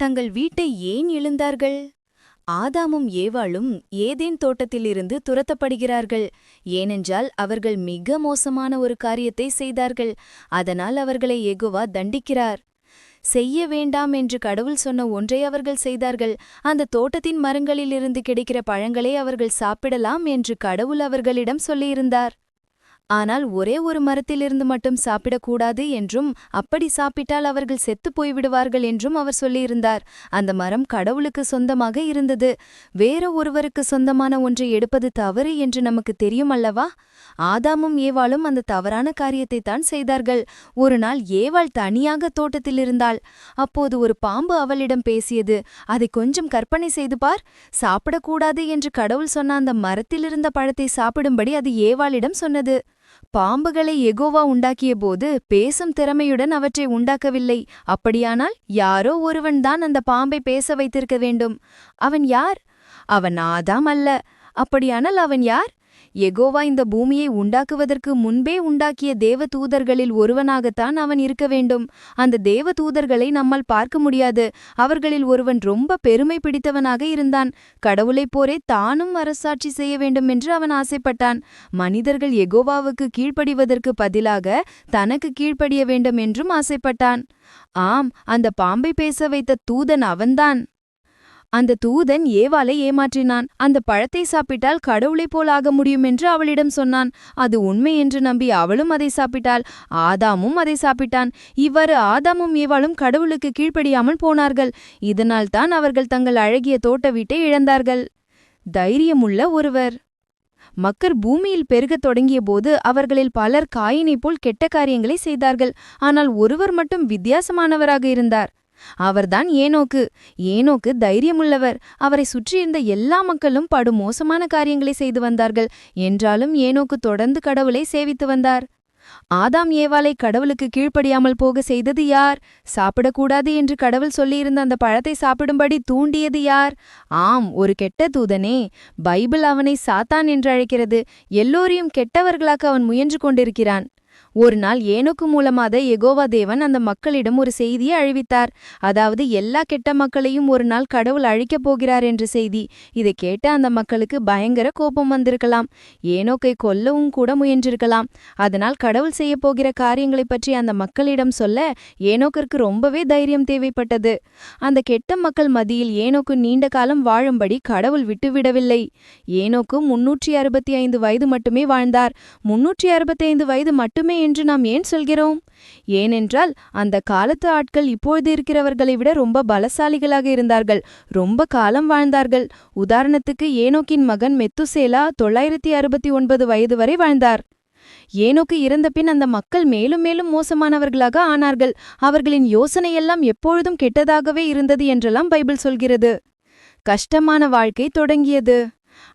தங்கள் வீட்டை ஏன் எழுந்தார்கள் ஆதாமும் ஏவாளும் ஏதேன் தோட்டத்திலிருந்து துரத்தப்படுகிறார்கள். ஏனென்றால் அவர்கள் மிக மோசமான ஒரு காரியத்தை செய்தார்கள். அதனால் அவர்களை எகுவா தண்டிக்கிறார். செய்ய வேண்டாம் என்று கடவுள் சொன்ன ஒன்றை அவர்கள் செய்தார்கள். அந்த தோட்டத்தின் மரங்களிலிருந்து கிடைக்கிற பழங்களை அவர்கள் சாப்பிடலாம் என்று கடவுள் அவர்களிடம் சொல்லியிருந்தார். ஆனால் ஒரே ஒரு மரத்திலிருந்து மட்டும் சாப்பிடக்கூடாது என்றும் அப்படி சாப்பிட்டால் அவர்கள் செத்துப் போய்விடுவார்கள் என்றும் அவர் சொல்லியிருந்தார். அந்த மரம் கடவுளுக்கு சொந்தமாக இருந்தது. வேற ஒருவருக்கு சொந்தமான ஒன்றை எடுப்பது தவறு என்று நமக்கு தெரியும் அல்லவா ஆதாமும் ஏவாளும் அந்த தவறான காரியத்தை தான் செய்தார்கள். ஒரு நாள் ஏவாள் தனியாக தோட்டத்தில் இருந்தாள். அப்போது ஒரு பாம்பு அவளிடம் பேசியது. அதை கொஞ்சம் கற்பனை செய்து பார். சாப்பிடக்கூடாது என்று கடவுள் சொன்ன அந்த மரத்திலிருந்த பழத்தை சாப்பிடும்படி அது ஏவாளிடம் சொன்னது. பாம்புகளை எகோவா உண்டாக்கியபோது பேசும் திறமையுடன் அவற்றை உண்டாக்கவில்லை. அப்படியானால் யாரோ ஒருவன்தான் அந்த பாம்பை பேச வைத்திருக்க வேண்டும். அவன் யார்? அவன் ஆதாம் அல்ல. அப்படியானால் அவன் யார்? எகோவா இந்த பூமியை உண்டாக்குவதற்கு முன்பே உண்டாக்கிய தேவ தூதர்களில் ஒருவனாகத்தான் அவன் இருக்க வேண்டும். அந்த தேவ தூதர்களை நம்மால் பார்க்க முடியாது. அவர்களில் ஒருவன் ரொம்ப பெருமை பிடித்தவனாக இருந்தான். கடவுளைப் போரே தானும் அரசாட்சி செய்ய வேண்டும் என்று அவன் ஆசைப்பட்டான். மனிதர்கள் எகோவாவுக்கு கீழ்ப்படிவதற்கு பதிலாக தனக்கு கீழ்ப்படிய வேண்டும் என்றும் ஆசைப்பட்டான். ஆம் அந்த பாம்பை பேச வைத்த தூதன் அவன்தான். அந்த தூதன் ஏவாலை ஏமாற்றினான். அந்த பழத்தை சாப்பிட்டால் கடவுளைப் போல் ஆக முடியும் என்று அவளிடம் சொன்னான். அது உண்மை என்று நம்பி அவளும் அதை சாப்பிட்டாள். ஆதாமும் அதை சாப்பிட்டான். இவ்வாறு ஆதாமும் ஏவாளும் கடவுளுக்கு கீழ்ப்படியாமல் போனார்கள். இதனால் தான் அவர்கள் தங்கள் அழகிய தோட்ட வீட்டை இழந்தார்கள். தைரியமுள்ள ஒருவர். மக்கர் பூமியில் பெருகத் தொடங்கியபோது அவர்களில் பலர் காயினைப் போல் கெட்ட காரியங்களை செய்தார்கள். ஆனால் ஒருவர் மட்டும் வித்தியாசமானவராக இருந்தார். அவர்தான் ஏனோக்கு. ஏனோக்கு தைரியமுள்ளவர். அவரை சுற்றியிருந்த எல்லா மக்களும் படு மோசமான காரியங்களை செய்து வந்தார்கள். என்றாலும் ஏனோக்கு தொடர்ந்து கடவுளை சேவித்து வந்தார். ஆதாம் ஏவாலை கடவுளுக்கு கீழ்ப்படியாமல் போக செய்தது யார்? சாப்பிடக்கூடாது என்று கடவுள் சொல்லியிருந்த அந்த பழத்தை சாப்பிடும்படி தூண்டியது யார்? ஆம் ஒரு கெட்ட தூதனே. பைபிள் அவனை சாத்தான் என்று அழைக்கிறது. எல்லோரையும் கெட்டவர்களாக அவன் முயன்று கொண்டிருக்கிறான். ஒரு நாள் ஏனோக்கு மூலமாக எகோவா தேவன் அந்த மக்களிடம் ஒரு செய்தியை அழிவித்தார். அதாவது எல்லா கெட்ட மக்களையும் ஒரு நாள் கடவுள் அழிக்கப் போகிறார் என்ற செய்தி. இதை கேட்ட அந்த மக்களுக்கு பயங்கர கோபம் வந்திருக்கலாம். ஏனோக்கை கொல்லவும் கூட முயன்றிருக்கலாம். அதனால் கடவுள் செய்ய போகிற காரியங்களைப் பற்றி அந்த மக்களிடம் சொல்ல ஏனோக்கிற்கு ரொம்பவே தைரியம் தேவைப்பட்டது. அந்த கெட்ட மக்கள் மதியில் ஏனோக்கு நீண்ட காலம் வாழும்படி கடவுள் விட்டுவிடவில்லை. ஏனோக்கு முன்னூற்றி அறுபத்தி ஐந்து வயது மட்டுமே வாழ்ந்தார். முன்னூற்றி அறுபத்தைந்து வயது மட்டுமே என்று நாம் ஏன் சொல்கிறோம்? ஏனென்றால் அந்த காலத்து ஆட்கள் இப்பொழுது இருக்கிறவர்களை விட ரொம்ப பலசாலிகளாக இருந்தார்கள் ரொம்ப காலம் வாழ்ந்தார்கள். உதாரணத்துக்கு ஏனோக்கின் மகன் மெத்துசேலா தொள்ளாயிரத்தி அறுபத்தி ஒன்பது வயது வரை வாழ்ந்தார். ஏனோக்கு இறந்தபின் அந்த மக்கள் மேலும் மேலும் மோசமானவர்களாக ஆனார்கள். அவர்களின் யோசனையெல்லாம் எப்பொழுதும் கெட்டதாகவே இருந்தது என்றெல்லாம் பைபிள் சொல்கிறது. கஷ்டமான வாழ்க்கை தொடங்கியது.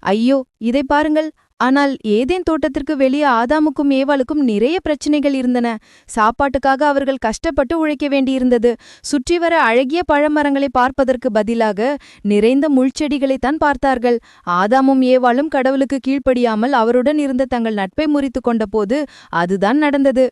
ஐயோ இதை பாருங்கள். ஆனால் ஏதேன் தோட்டத்திற்கு வெளியே ஆதாமுக்கும் ஏவாளுக்கும் நிறைய பிரச்சனைகள் இருந்தன. சாப்பாட்டுக்காக அவர்கள் கஷ்டப்பட்டு உழைக்க வேண்டியிருந்தது. சுற்றி வர அழகிய பழமரங்களை பார்ப்பதற்கு பதிலாக நிறைந்த முள்செடிகளைத்தான் பார்த்தார்கள். ஆதாமும் ஏவாளும் கடவுளுக்கு கீழ்ப்படியாமல் அவருடன் இருந்த தங்கள் நட்பை முறித்து கொண்டபோது அதுதான் நடந்தது.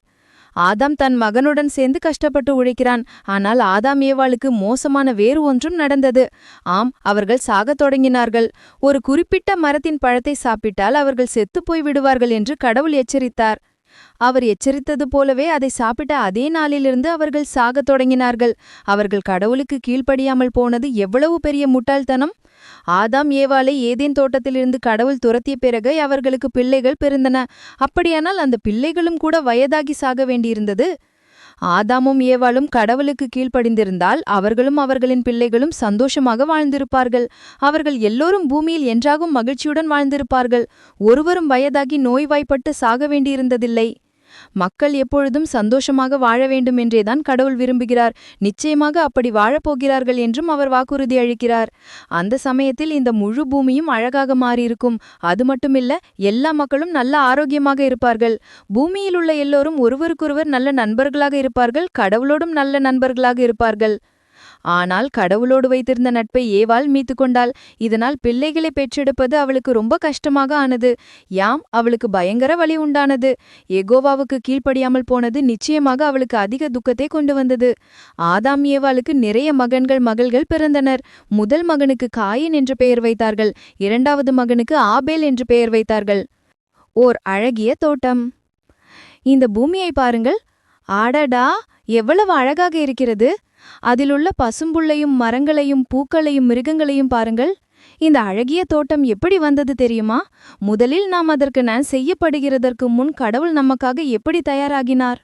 ஆதாம் தன் மகனுடன் சேர்ந்து கஷ்டப்பட்டு உழைக்கிறான். ஆனால் ஆதாம் ஏவாளுக்கு மோசமான வேறு ஒன்றும் நடந்தது. ஆம் அவர்கள் சாகத் தொடங்கினார்கள். ஒரு குறிப்பிட்ட மரத்தின் பழத்தை சாப்பிட்டால் அவர்கள் செத்துப்போய் விடுவார்கள் என்று கடவுள் எச்சரித்தார். அவர் எச்சரித்தது போலவே அதை சாப்பிட்ட அதே நாளிலிருந்து அவர்கள் சாகத் தொடங்கினார்கள். அவர்கள் கடவுளுக்கு கீழ்ப்படியாமல் போனது எவ்வளவு பெரிய முட்டாள்தனம். ஆதாம் ஏவாளை ஏதேன் தோட்டத்திலிருந்து கடவுள் துரத்திய பிறகு அவர்களுக்கு பிள்ளைகள் பிறந்தன. அப்படியானால் அந்த பிள்ளைகளும் கூட வயதாகி சாக வேண்டியிருந்தது. ஆதாமும் ஏவாளும் கடவுளுக்கு கீழ்ப்படிந்திருந்தால் அவர்களும் அவர்களின் பிள்ளைகளும் சந்தோஷமாக வாழ்ந்திருப்பார்கள். அவர்கள் எல்லோரும் பூமியில் என்றாகும் மகிழ்ச்சியுடன் வாழ்ந்திருப்பார்கள். ஒருவரும் வயதாகி நோய்வாய்ப்பட்டு சாக வேண்டியிருந்ததில்லை. மக்கள் எப்பொழுதும் சந்தோஷமாக வாழ வேண்டும் என்றேதான் கடவுள் விரும்புகிறார். நிச்சயமாக அப்படி வாழப்போகிறார்கள் என்றும் அவர் வாக்குறுதி அளிக்கிறார். அந்த சமயத்தில் இந்த முழு பூமியும் அழகாக மாறியிருக்கும். அது மட்டுமில்ல எல்லா மக்களும் நல்ல ஆரோக்கியமாக இருப்பார்கள். பூமியில் உள்ள எல்லோரும் ஒருவருக்கொருவர் நல்ல நண்பர்களாக இருப்பார்கள். கடவுளோடும் நல்ல நண்பர்களாக இருப்பார்கள். ஆனால் கடவுளோடு வைத்திருந்த நட்பை ஏவாள் மீத்து கொண்டாள். இதனால் பிள்ளைகளை பெற்றெடுப்பது அவளுக்கு ரொம்ப கஷ்டமாக ஆனது. யாம் அவளுக்கு பயங்கர வழி உண்டானது. எகோவாவுக்கு கீழ்ப்படியாமல் போனது நிச்சயமாக அவளுக்கு அதிக துக்கத்தை கொண்டு வந்தது. ஆதாம் ஏவாளுக்கு நிறைய மகன்கள் மகள்கள் பிறந்தனர். முதல் மகனுக்கு காயின் என்று பெயர் வைத்தார்கள். இரண்டாவது மகனுக்கு ஆபேல் என்று பெயர் வைத்தார்கள். ஓர் அழகிய தோட்டம். இந்த பூமியை பாருங்கள். ஆடடா எவ்வளவு அழகாக இருக்கிறது. அதிலுள்ள பசும்புள்ளையும் மரங்களையும் பூக்களையும் மிருகங்களையும் பாருங்கள். இந்த அழகிய தோட்டம் எப்படி வந்தது தெரியுமா? முதலில் நாம் அதற்கு நான் செய்யப்படுகிறதற்கு முன் கடவுள் நமக்காக எப்படி தயாராகினார்?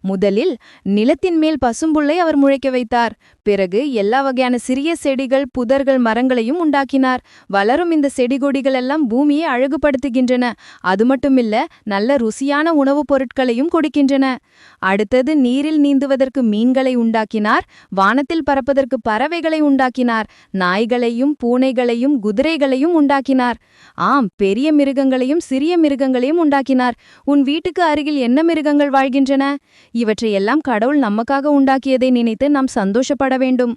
முதலில் நிலத்தின் மேல் பசும்புள்ளை அவர் முளைக்க வைத்தார். பிறகு எல்லா வகையான சிறிய செடிகள் புதர்கள் மரங்களையும் உண்டாக்கினார். வளரும் இந்த செடி கொடிகள் எல்லாம் பூமியை அழகுபடுத்துகின்றன. அது மட்டுமில்ல நல்ல ருசியான உணவுப் பொருட்களையும் கொடுக்கின்றன. அடுத்தது நீரில் நீந்துவதற்கு மீன்களை உண்டாக்கினார். வானத்தில் பறப்பதற்கு பறவைகளை உண்டாக்கினார். நாய்களையும் பூனைகளையும் குதிரைகளையும் உண்டாக்கினார். ஆம் பெரிய மிருகங்களையும் சிறிய மிருகங்களையும் உண்டாக்கினார். உன் வீட்டுக்கு அருகில் என்ன மிருகங்கள் வாழ்கின்றன? இவற்றையெல்லாம் கடவுள் நமக்காக உண்டாக்கியதை நினைத்து நாம் சந்தோஷப்பட வேண்டும்.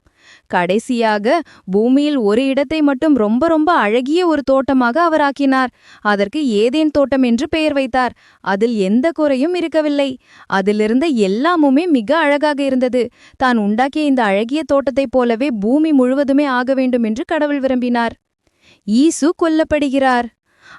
கடைசியாக பூமியில் ஒரு இடத்தை மட்டும் ரொம்ப ரொம்ப அழகிய ஒரு தோட்டமாக அவர் ஆக்கினார். அதற்கு ஏதேன் தோட்டம் என்று பெயர் வைத்தார். அதில் எந்த குறையும் இருக்கவில்லை. அதிலிருந்த எல்லாமுமே மிக அழகாக இருந்தது. தான் உண்டாக்கிய இந்த அழகிய தோட்டத்தைப் போலவே பூமி முழுவதுமே ஆக வேண்டும் என்று கடவுள் விரும்பினார். ஈசு கொல்லப்படுகிறார்.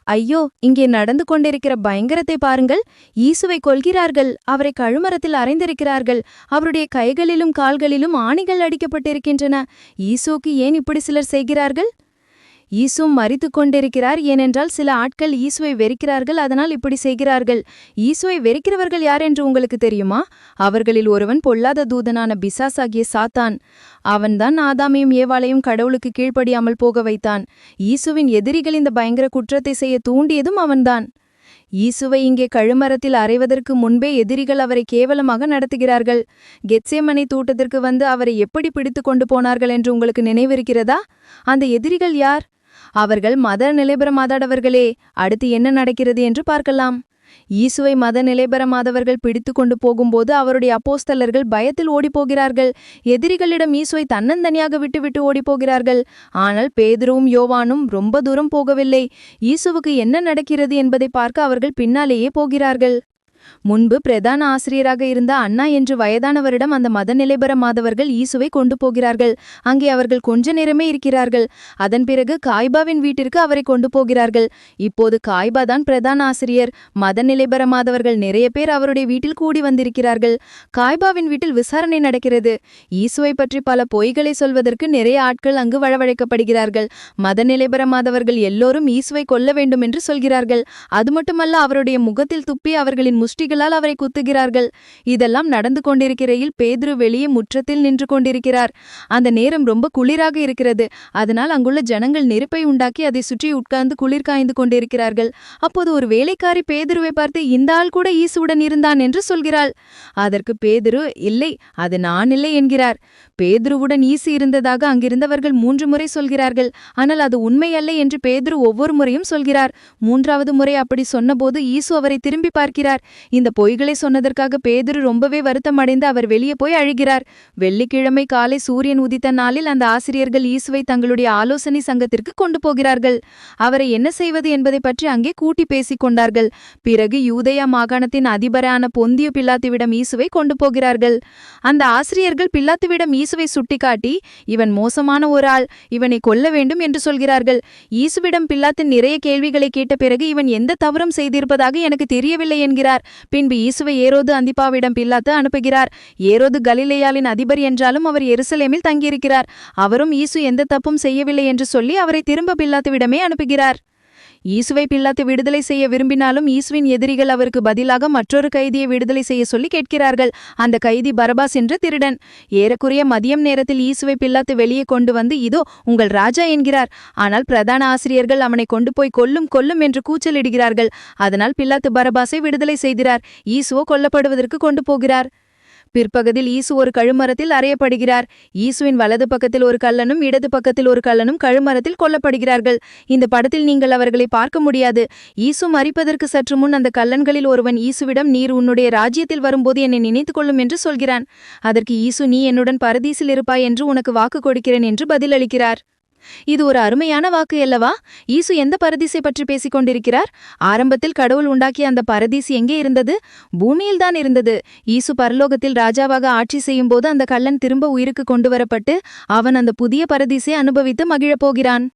ஐயோ இங்கே நடந்து கொண்டிருக்கிற பயங்கரத்தை பாருங்கள். ஈசுவை கொள்கிறார்கள் அவரை கழுமரத்தில் அறைந்திருக்கிறார்கள். அவருடைய கைகளிலும் கால்களிலும் ஆணிகள் அடிக்கப்பட்டிருக்கின்றன. ஈசோக்கு ஏன் இப்படி சிலர் செய்கிறார்கள்? ஈசும் மறித்து கொண்டிருக்கிறார் ஏனென்றால் சில ஆட்கள் ஈசுவை வெறுக்கிறார்கள் அதனால் இப்படி செய்கிறார்கள். ஈசுவை வெறுக்கிறவர்கள் யார் என்று உங்களுக்கு தெரியுமா? அவர்களில் ஒருவன் பொல்லாத தூதனான பிசாசாகிய சாத்தான். அவன்தான் ஆதாமையும் ஏவாளையும் கடவுளுக்கு கீழ்ப்படியாமல் போக வைத்தான். ஈசுவின் எதிரிகள் இந்த பயங்கர குற்றத்தை செய்ய தூண்டியதும் அவன்தான். ஈசுவை இங்கே கழுமரத்தில் அறைவதற்கு முன்பே எதிரிகள் அவரை கேவலமாக நடத்துகிறார்கள். கெட்சேமனை தூட்டத்திற்கு வந்து அவரை எப்படி பிடித்து கொண்டு போனார்கள் என்று உங்களுக்கு நினைவிருக்கிறதா? அந்த எதிரிகள் யார்? அவர்கள் மத நிலைபெறமாதாடவர்களே அடுத்து என்ன நடக்கிறது என்று பார்க்கலாம். ஈசுவை மத நிலைபெறமாதவர்கள் பிடித்து கொண்டு போகும்போது அவருடைய அப்போஸ்தலர்கள் பயத்தில் ஓடிப்போகிறார்கள். எதிரிகளிடம் ஈசுவை தன்னந்தனியாக விட்டுவிட்டு ஓடிப்போகிறார்கள். ஆனால் பேதுருவும் யோவானும் ரொம்ப தூரம் போகவில்லை. ஈசுவுக்கு என்ன நடக்கிறது என்பதை பார்க்க அவர்கள் பின்னாலேயே போகிறார்கள். முன்பு பிரதான ஆசிரியராக இருந்த அண்ணா என்று வயதானவரிடம் அந்த மத நிலைபெற மாதவர்கள் ஈசுவை கொண்டு போகிறார்கள். அங்கே அவர்கள் கொஞ்ச நேரமே இருக்கிறார்கள். அதன் பிறகு காய்பாவின் வீட்டிற்கு அவரை கொண்டு போகிறார்கள். இப்போது காய்பா தான் பிரதான ஆசிரியர். மத நிலைபெற மாதவர்கள் நிறைய பேர் அவருடைய வீட்டில் கூடி வந்திருக்கிறார்கள். காய்பாவின் வீட்டில் விசாரணை நடக்கிறது. ஈசுவை பற்றி பல பொய்களை சொல்வதற்கு நிறைய ஆட்கள் அங்கு வழவழைக்கப்படுகிறார்கள். மத நிலைபெற மாதவர்கள் எல்லோரும் ஈசுவை கொல்ல வேண்டும் என்று சொல்கிறார்கள். அது மட்டுமல்ல அவருடைய முகத்தில் துப்பி அவர்களின் முஷ்டிகளால் அவரை குத்துகிறார்கள். இதெல்லாம் நடந்து கொண்டிருக்கிறையில் பேதுரு வெளியே முற்றத்தில் நின்று கொண்டிருக்கிறார். அந்த நேரம் ரொம்ப குளிராக இருக்கிறது. அதனால் அங்குள்ள ஜனங்கள் நெருப்பை உண்டாக்கி அதை சுற்றி உட்கார்ந்து குளிர் காய்ந்து கொண்டிருக்கிறார்கள். அப்போது ஒரு வேலைக்காரி பேதுருவை பார்த்து இந்த ஆள் கூட ஈசுவுடன் இருந்தான் என்று சொல்கிறாள். அதற்கு பேதுரு இல்லை அது நான் இல்லை என்கிறார். பேதுருவுடன் ஈசு இருந்ததாக அங்கிருந்தவர்கள் மூன்று முறை சொல்கிறார்கள். ஆனால் அது உண்மையல்ல என்று பேதுரு ஒவ்வொரு முறையும் சொல்கிறார். மூன்றாவது முறை அப்படி சொன்னபோது ஈசு அவரை திரும்பி பார்க்கிறார். இந்த பொய்களை சொன்னதற்காக பேதுரு ரொம்பவே வருத்தம் அடைந்து அவர் வெளியே போய் அழுகிறார். வெள்ளிக்கிழமை காலை சூரியன் உதித்த நாளில் அந்த ஆசிரியர்கள் ஈசுவை தங்களுடைய ஆலோசனை சங்கத்திற்கு கொண்டு போகிறார்கள். அவரை என்ன செய்வது என்பதை பற்றி அங்கே கூட்டி பேசிக் கொண்டார்கள். பிறகு யூதயா மாகாணத்தின் அதிபரான பொந்திய பில்லாத்துவிடம் ஈசுவை கொண்டு போகிறார்கள். அந்த ஆசிரியர்கள் பில்லாத்துவிடம் ஈசுவை சுட்டிக்காட்டி இவன் மோசமான ஒரு ஆள் இவனை கொல்ல வேண்டும் என்று சொல்கிறார்கள். ஈசுவிடம் பில்லாத்தின் நிறைய கேள்விகளை கேட்ட பிறகு இவன் எந்த தவறும் செய்திருப்பதாக எனக்கு தெரியவில்லை என்கிறார். பின்பு ஈசுவை ஏரோது அந்திப்பாவிடம் பில்லாத்து அனுப்புகிறார். ஏரோது கலிலேயாலின் அதிபர் என்றாலும் அவர் எருசலேமில் தங்கியிருக்கிறார். அவரும் ஈசு எந்த தப்பும் செய்யவில்லை என்று சொல்லி அவரை திரும்ப பில்லாத்துவிடமே அனுப்புகிறார். ஈசுவை பில்லாத்து விடுதலை செய்ய விரும்பினாலும் ஈசுவின் எதிரிகள் அவருக்கு பதிலாக மற்றொரு கைதியை விடுதலை செய்ய சொல்லி கேட்கிறார்கள். அந்த கைதி பரபாஸ் என்ற திருடன். ஏறக்குறைய மதியம் நேரத்தில் ஈசுவை பில்லாத்து வெளியே கொண்டு வந்து இதோ உங்கள் ராஜா என்கிறார். ஆனால் பிரதான ஆசிரியர்கள் அவனை கொண்டு போய் கொல்லும் கொல்லும் என்று கூச்சலிடுகிறார்கள். அதனால் பில்லாத்து பரபாஸை விடுதலை செய்கிறார். ஈசுவோ கொல்லப்படுவதற்கு கொண்டு போகிறார். பிற்பகதில் ஈசு ஒரு கழுமரத்தில் அறையப்படுகிறார். ஈசுவின் வலது பக்கத்தில் ஒரு கல்லனும் இடது பக்கத்தில் ஒரு கல்லனும் கழுமரத்தில் கொல்லப்படுகிறார்கள். இந்த படத்தில் நீங்கள் அவர்களை பார்க்க முடியாது. ஈசு மறிப்பதற்கு சற்று முன் அந்த கல்லன்களில் ஒருவன் ஈசுவிடம் நீர் உன்னுடைய ராஜ்யத்தில் வரும்போது என்னை நினைத்துக் கொள்ளும் என்று சொல்கிறான். அதற்கு ஈசு நீ என்னுடன் பரதீசில் இருப்பாய் என்று உனக்கு வாக்கு கொடுக்கிறேன் என்று பதிலளிக்கிறார். இது ஒரு அருமையான வாக்கு அல்லவா? ஈசு எந்த பரதீசை பற்றி பேசிக் கொண்டிருக்கிறார் ஆரம்பத்தில் கடவுள் உண்டாக்கிய அந்த பரதீசு எங்கே இருந்தது? பூமியில்தான் இருந்தது. ஈசு பரலோகத்தில் ராஜாவாக ஆட்சி செய்யும்போது அந்த கள்ளன் திரும்ப உயிருக்கு கொண்டு வரப்பட்டு அவன் அந்த புதிய பரதீசை அனுபவித்து மகிழப் போகிறான்.